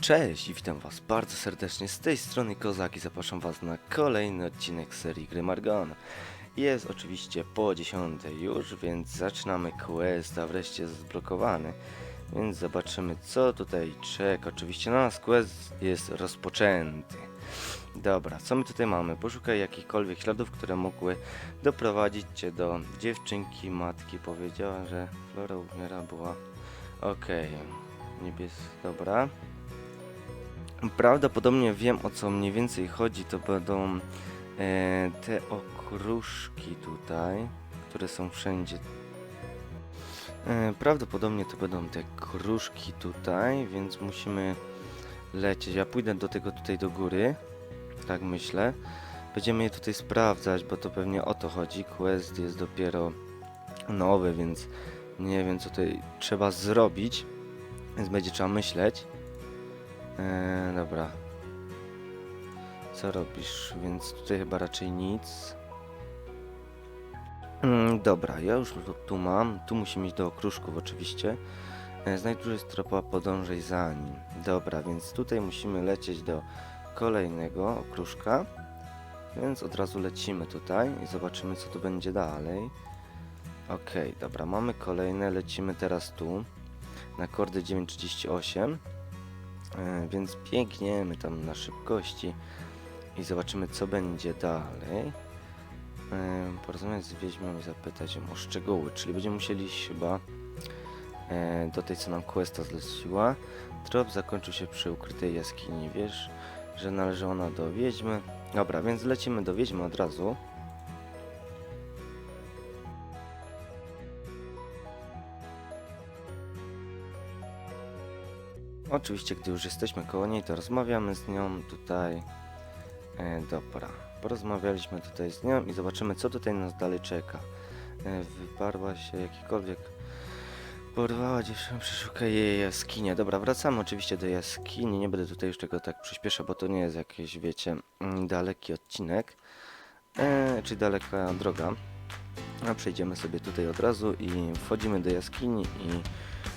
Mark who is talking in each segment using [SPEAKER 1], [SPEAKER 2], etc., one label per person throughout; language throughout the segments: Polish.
[SPEAKER 1] Cześć i witam was bardzo serdecznie z tej strony Kozak i zapraszam was na kolejny odcinek serii Gry Margon. Jest oczywiście po 10 już, więc zaczynamy quest, a wreszcie jest zblokowany. Więc zobaczymy co tutaj czeka. Oczywiście na nas quest jest rozpoczęty. Dobra, co my tutaj mamy? Poszukaj jakichkolwiek śladów, które mogły doprowadzić cię do dziewczynki. Matki powiedziała, że Flora umiera była... Okej, niebies... dobra. Prawdopodobnie wiem o co mniej więcej chodzi. To będą e, te okruszki tutaj, które są wszędzie. E, prawdopodobnie to będą te kruszki tutaj, więc musimy lecieć. Ja pójdę do tego tutaj do góry. Tak myślę. Będziemy je tutaj sprawdzać, bo to pewnie o to chodzi. Quest jest dopiero nowy, więc nie wiem co tutaj trzeba zrobić. Więc będzie trzeba myśleć. Eee, dobra. Co robisz? Więc tutaj chyba raczej nic. Mm, dobra, ja już tu, mam. Tu musimy iść do okruszków oczywiście. E, znajdź dużo stropa, podążaj za nim. Dobra, więc tutaj musimy lecieć do kolejnego okruszka. Więc od razu lecimy tutaj i zobaczymy co tu będzie dalej. Okej, dobra, mamy kolejne, lecimy teraz tu na kordy 938. E, Więc biegniemy tam na szybkości i zobaczymy co będzie dalej. E, Porozmawiać z wiedźmą i zapytać ją o szczegóły, czyli będziemy musieli chyba do tej co nam questa zleciła. Trop zakończył się przy ukrytej jaskini, wiesz, że należy ona do wiedźmy. Dobra, więc lecimy do wiedźmy od razu. Oczywiście, gdy już jesteśmy koło niej, to rozmawiamy z nią tutaj. E, dobra, porozmawialiśmy tutaj z nią i zobaczymy, co tutaj nas dalej czeka. E, wyparła się jakikolwiek. Porwała dziewczynę, przeszukaj jej jaskinie. Dobra, wracamy oczywiście do jaskini. Nie będę tutaj już tego tak przyspieszał, bo to nie jest jakiś, wiecie, daleki odcinek. E, czy daleka droga. A przejdziemy sobie tutaj od razu i wchodzimy do jaskini i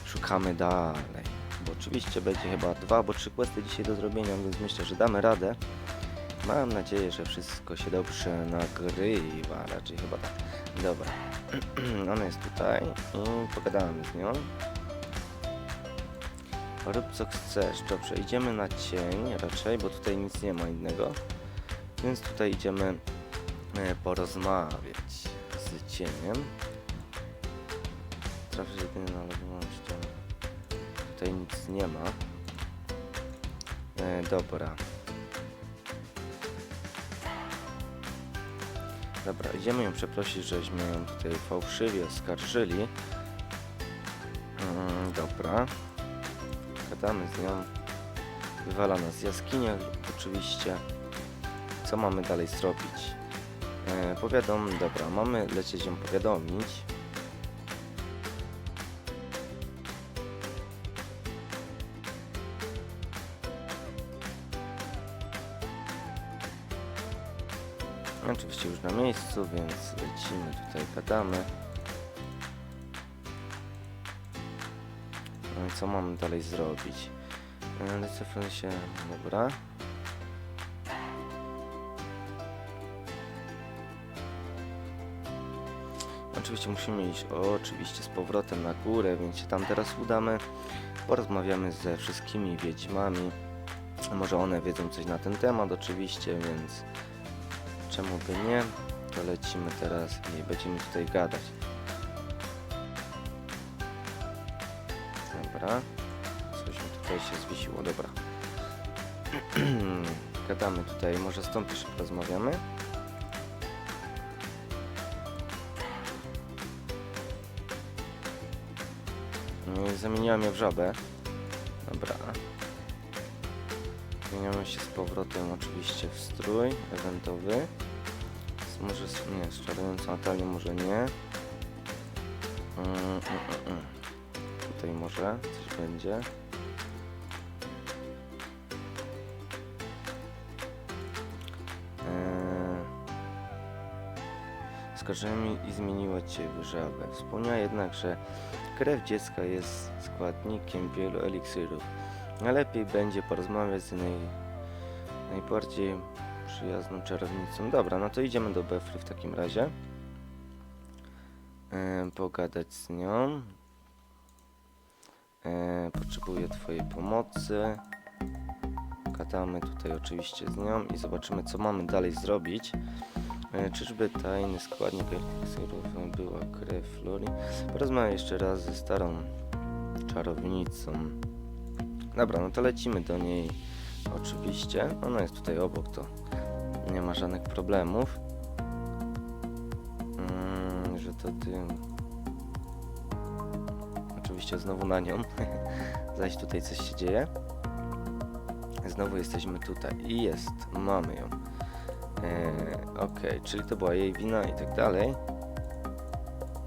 [SPEAKER 1] szukamy dalej bo oczywiście będzie chyba dwa albo trzy questy dzisiaj do zrobienia, więc myślę, że damy radę. Mam nadzieję, że wszystko się dobrze nagrywa, raczej chyba tak. Dobra, ona jest tutaj i pogadałem z nią. Rób co chcesz, dobrze, idziemy na cień raczej, bo tutaj nic nie ma innego. Więc tutaj idziemy e, porozmawiać z cieniem. Trafię jedynie na lewą ścianę tutaj nic nie ma. E, dobra. Dobra, idziemy ją przeprosić, żeśmy ją tutaj fałszywie oskarżyli. Mm, dobra. Gadamy z nią. Wywala nas z jaskini oczywiście. Co mamy dalej zrobić? E, powiadom, dobra, mamy lecieć ją powiadomić. Oczywiście już na miejscu, więc lecimy tutaj, gadamy. No i co mamy dalej zrobić? E, Lecę się, dobra. Oczywiście musimy iść oczywiście z powrotem na górę, więc się tam teraz udamy. Porozmawiamy ze wszystkimi wiedźmami. Może one wiedzą coś na ten temat oczywiście, więc czemu by nie? To lecimy teraz i będziemy tutaj gadać. Dobra. Coś mi tutaj się zwiesiło, dobra. Gadamy tutaj, może stąd też porozmawiamy. I Zamieniłem je w żabę. Dobra. Zmieniamy się z powrotem oczywiście w strój eventowy. Może nie, z czarującą Natalią może nie. Tutaj może coś będzie. Eee, oskarżonymi i zmieniła cię w żabę. Wspomniała jednak, że krew dziecka jest składnikiem wielu eliksirów. Najlepiej będzie porozmawiać z naj, najbardziej przyjazną czarownicą. Dobra, no to idziemy do Befry w takim razie. E, pogadać z nią. E, potrzebuję twojej pomocy. Gadamy tutaj oczywiście z nią i zobaczymy co mamy dalej zrobić. E, czyżby tajny składnik eliksirów była krew Flori? Porozmawiam jeszcze raz ze starą czarownicą. Dobra, no to lecimy do niej. Oczywiście. Ona jest tutaj obok, to nie ma żadnych problemów. Mm, że to ty. Oczywiście znowu na nią. Zaś tutaj coś się dzieje. Znowu jesteśmy tutaj. I jest. Mamy ją. E, Okej, czyli to była jej wina i tak dalej.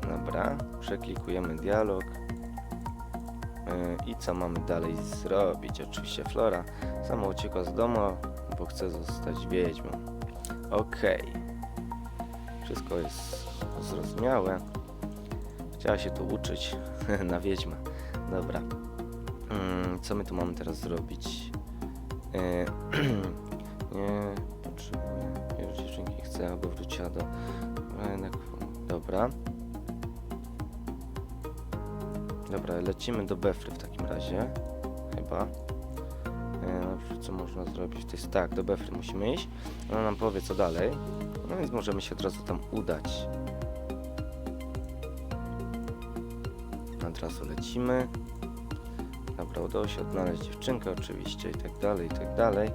[SPEAKER 1] Dobra, przeklikujemy dialog. E, I co mamy dalej zrobić? Oczywiście Flora sama uciekła z domu, bo chce zostać wiedźmą. Okej. Wszystko jest zrozumiałe. Chciała się tu uczyć na wiedźmę. Dobra. Mm, co my tu mamy teraz zrobić? E, nie potrzebuję. Już dziewczynki chcę, aby wróciła do... Dobra. Dobra, lecimy do Befry w takim razie. Chyba. Co można zrobić? To jest tak, do Befry musimy iść. Ona nam powie co dalej. No więc możemy się od razu tam udać. Od razu lecimy. Dobra, udało się odnaleźć dziewczynkę oczywiście i tak dalej, i tak dalej.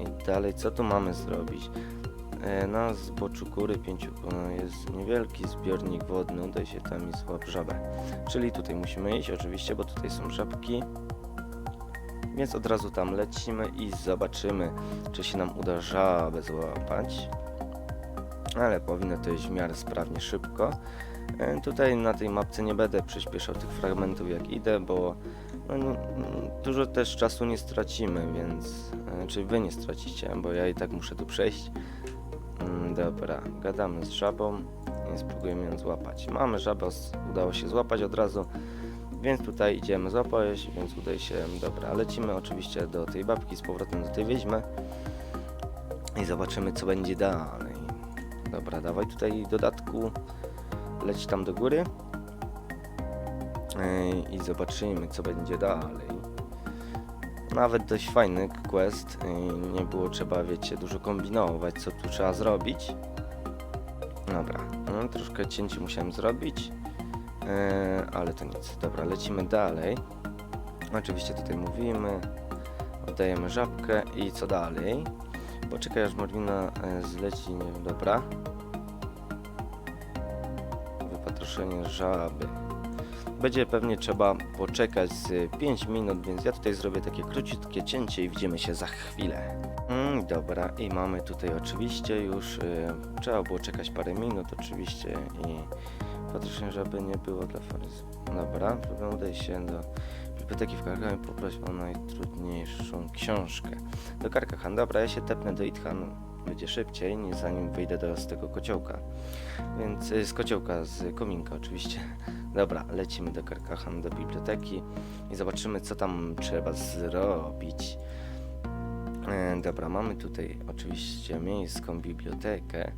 [SPEAKER 1] I dalej, co tu mamy zrobić? E, na zboczu góry pięciu jest niewielki zbiornik wodny, udaj się tam i złap żabę. Czyli tutaj musimy iść oczywiście, bo tutaj są żabki. Więc od razu tam lecimy i zobaczymy, czy się nam uda żabę złapać. Ale powinno to iść w miarę sprawnie, szybko. E, Tutaj na tej mapce nie będę przyspieszał tych fragmentów jak idę, bo no, nie, dużo też czasu nie stracimy, więc... e, Czy wy nie stracicie, bo ja i tak muszę tu przejść. Mm, Dobra, gadamy z żabą i spróbujemy ją złapać. Mamy żabę, udało się złapać od razu, więc tutaj idziemy złapać, więc udaje się, dobra, lecimy oczywiście do tej babki, z powrotem do tej wiedźmy i zobaczymy co będzie dalej. Dobra, dawaj tutaj dodatku, leć tam do góry i zobaczymy co będzie dalej. Nawet dość fajny quest, nie było trzeba, wiecie, dużo kombinować, co tu trzeba zrobić. Dobra, no, troszkę cięcie musiałem zrobić, ale to nic. Dobra, lecimy dalej. Oczywiście tutaj mówimy, oddajemy żabkę i co dalej? Poczekaj aż Morwina e, zleci, nie wiem, dobra. Wypatroszenie żaby. Będzie pewnie trzeba poczekać z 5 minut, więc ja tutaj zrobię takie króciutkie cięcie i widzimy się za chwilę. Mm, dobra, i mamy tutaj oczywiście już, y, trzeba było czekać parę minut oczywiście i patrzę, żeby nie było dla Forys. Dobra, udaje się do biblioteki w Karkach i poproś o najtrudniejszą książkę. Do Karkahan, dobra, ja się tepnę do Ithan, będzie szybciej, niż zanim wyjdę do, z tego kociołka. Więc y, z kociołka, z kominka oczywiście. Dobra, lecimy do Karkachan, do biblioteki i zobaczymy, co tam trzeba zrobić. E, dobra, mamy tutaj oczywiście miejską bibliotekę,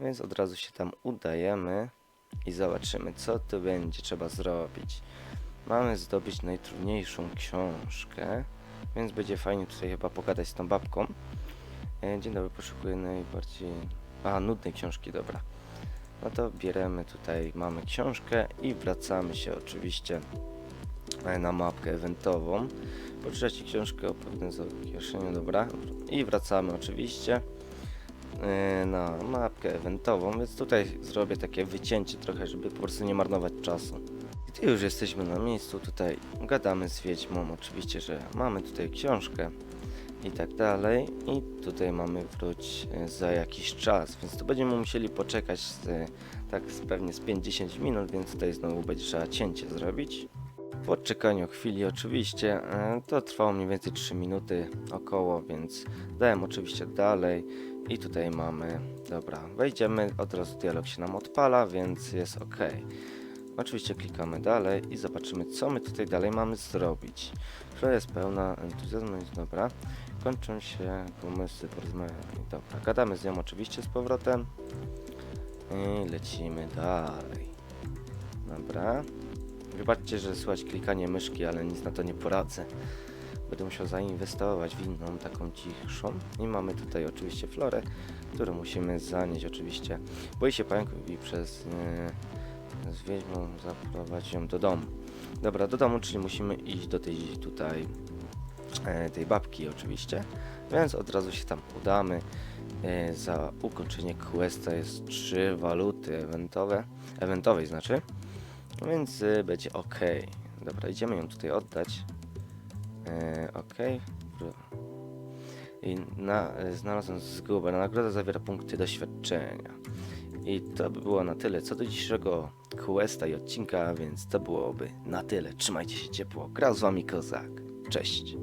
[SPEAKER 1] więc od razu się tam udajemy i zobaczymy, co tu będzie trzeba zrobić. Mamy zdobyć najtrudniejszą książkę, więc będzie fajnie tutaj chyba pogadać z tą babką. E, dzień dobry, poszukuję najbardziej... A, nudnej książki, dobra. No to bierzemy tutaj, mamy książkę i wracamy się oczywiście e, na mapkę eventową. Poczytać książkę o pewnym zawieszeniu, dobra. I wracamy oczywiście na mapkę eventową, więc tutaj zrobię takie wycięcie trochę, żeby po prostu nie marnować czasu. Gdy już jesteśmy na miejscu, tutaj gadamy z Wiedźmą, oczywiście, że mamy tutaj książkę i tak dalej. I tutaj mamy wróć e, za jakiś czas, więc tu będziemy musieli poczekać z, e, tak z pewnie z 5-10 minut, więc tutaj znowu będzie trzeba cięcie zrobić. Po odczekaniu chwili oczywiście, e, to trwało mniej więcej 3 minuty około, więc dałem oczywiście dalej I tutaj mamy, dobra, wejdziemy, od razu dialog się nam odpala, więc jest ok. Oczywiście klikamy dalej i zobaczymy, co my tutaj dalej mamy zrobić. Która jest pełna entuzjazmu, dobra. Kończą się pomysły, porozmawiamy. Dobra, gadamy z nią oczywiście z powrotem. I lecimy dalej. Dobra. Wybaczcie, że słychać klikanie myszki, ale nic na to nie poradzę. Będę musiał zainwestować w inną, taką cichszą. I mamy tutaj oczywiście florę, którą musimy zanieść oczywiście. Boi się pająków i przez... Yy, z zaprowadzić ją do domu. Dobra, do domu, czyli musimy iść do tej tutaj e, tej babki oczywiście, więc od razu się tam udamy. E, za ukończenie questa jest 3 waluty eventowe, eventowej znaczy, więc będzie ok. Dobra, idziemy ją tutaj oddać. E, ok. Wr- I na, e, znalazłem zgubę. Nagroda zawiera punkty doświadczenia. I to by było na tyle co do dzisiejszego questa i odcinka, więc to byłoby na tyle. Trzymajcie się ciepło. Grał z wami Kozak. Cześć.